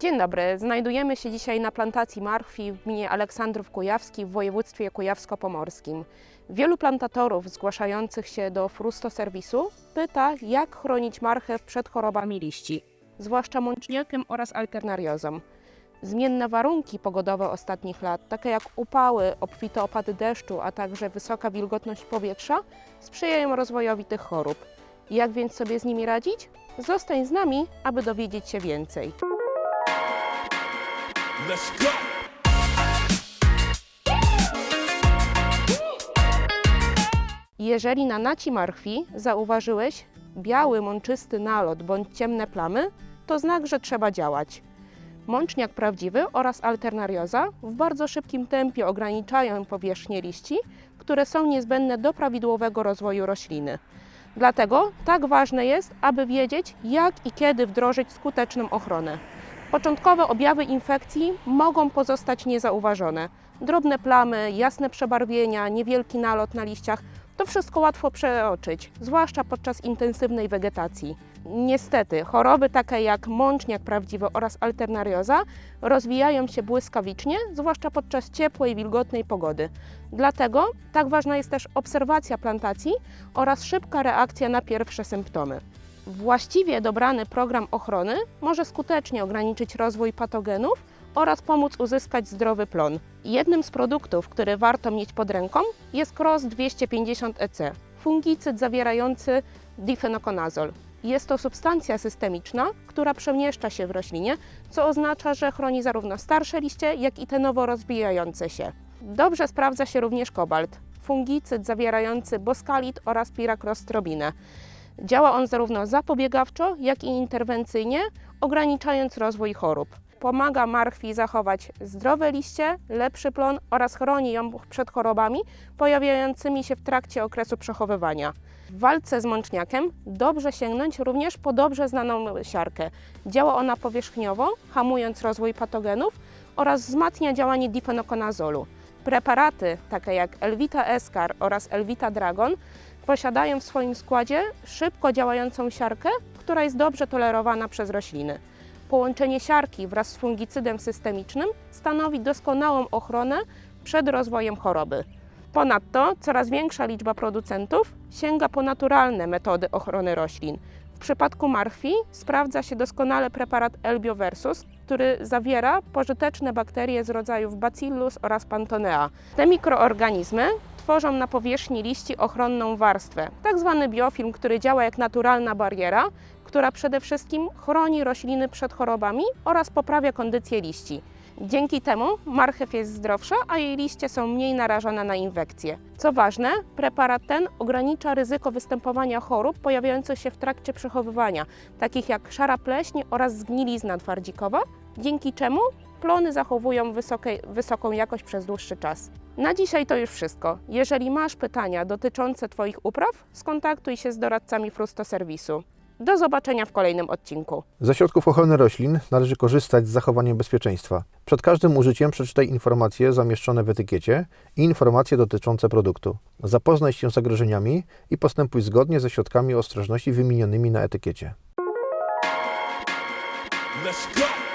Dzień dobry, znajdujemy się dzisiaj na plantacji marchwi w gminie Aleksandrów Kujawski w województwie kujawsko-pomorskim. Wielu plantatorów zgłaszających się do frusto serwisu pyta, jak chronić marchew przed chorobami liści, zwłaszcza mączniakiem oraz alternariozą. Zmienne warunki pogodowe ostatnich lat, takie jak upały, obfite opady deszczu, a także wysoka wilgotność powietrza, sprzyjają rozwojowi tych chorób. Jak więc sobie z nimi radzić? Zostań z nami, aby dowiedzieć się więcej. Let's go. Jeżeli na naci marchwi zauważyłeś biały, mączysty nalot bądź ciemne plamy, to znak, że trzeba działać. Mączniak prawdziwy oraz alternarioza w bardzo szybkim tempie ograniczają powierzchnię liści, które są niezbędne do prawidłowego rozwoju rośliny. Dlatego tak ważne jest, aby wiedzieć, jak i kiedy wdrożyć skuteczną ochronę. Początkowe objawy infekcji mogą pozostać niezauważone. Drobne plamy, jasne przebarwienia, niewielki nalot na liściach to wszystko łatwo przeoczyć, zwłaszcza podczas intensywnej wegetacji. Niestety, choroby takie jak mączniak prawdziwy oraz alternarioza rozwijają się błyskawicznie, zwłaszcza podczas ciepłej, wilgotnej pogody. Dlatego tak ważna jest też obserwacja plantacji oraz szybka reakcja na pierwsze symptomy. Właściwie dobrany program ochrony może skutecznie ograniczyć rozwój patogenów oraz pomóc uzyskać zdrowy plon. Jednym z produktów, który warto mieć pod ręką jest Cross 250 EC, fungicyd zawierający difenokonazol. Jest to substancja systemiczna, która przemieszcza się w roślinie, co oznacza, że chroni zarówno starsze liście, jak i te nowo rozwijające się. Dobrze sprawdza się również kobalt, fungicyd zawierający boskalit oraz piracrostrobinę. Działa on zarówno zapobiegawczo, jak i interwencyjnie, ograniczając rozwój chorób. Pomaga marchwi zachować zdrowe liście, lepszy plon oraz chroni ją przed chorobami pojawiającymi się w trakcie okresu przechowywania. W walce z mączniakiem dobrze sięgnąć również po dobrze znaną siarkę. Działa ona powierzchniowo, hamując rozwój patogenów oraz wzmacnia działanie difenokonazolu. Preparaty takie jak Elvita Escar oraz Elvita Dragon posiadają w swoim składzie szybko działającą siarkę, która jest dobrze tolerowana przez rośliny. Połączenie siarki wraz z fungicydem systemicznym stanowi doskonałą ochronę przed rozwojem choroby. Ponadto coraz większa liczba producentów sięga po naturalne metody ochrony roślin. W przypadku marchwi sprawdza się doskonale preparat Elbioversus, który zawiera pożyteczne bakterie z rodzajów Bacillus oraz Pantonea. Te mikroorganizmy tworzą na powierzchni liści ochronną warstwę, tak zwany biofilm, który działa jak naturalna bariera, która przede wszystkim chroni rośliny przed chorobami oraz poprawia kondycję liści. Dzięki temu marchew jest zdrowsza, a jej liście są mniej narażone na infekcje. Co ważne, preparat ten ogranicza ryzyko występowania chorób pojawiających się w trakcie przechowywania, takich jak szara pleśń oraz zgnilizna twardzikowa, dzięki czemu plony zachowują wysokie, wysoką jakość przez dłuższy czas. Na dzisiaj to już wszystko. Jeżeli masz pytania dotyczące Twoich upraw, skontaktuj się z doradcami Frusto Serwisu. Do zobaczenia w kolejnym odcinku. Ze środków ochrony roślin należy korzystać z zachowaniem bezpieczeństwa. Przed każdym użyciem przeczytaj informacje zamieszczone w etykiecie i informacje dotyczące produktu. Zapoznaj się z zagrożeniami i postępuj zgodnie ze środkami ostrożności wymienionymi na etykiecie. Let's go.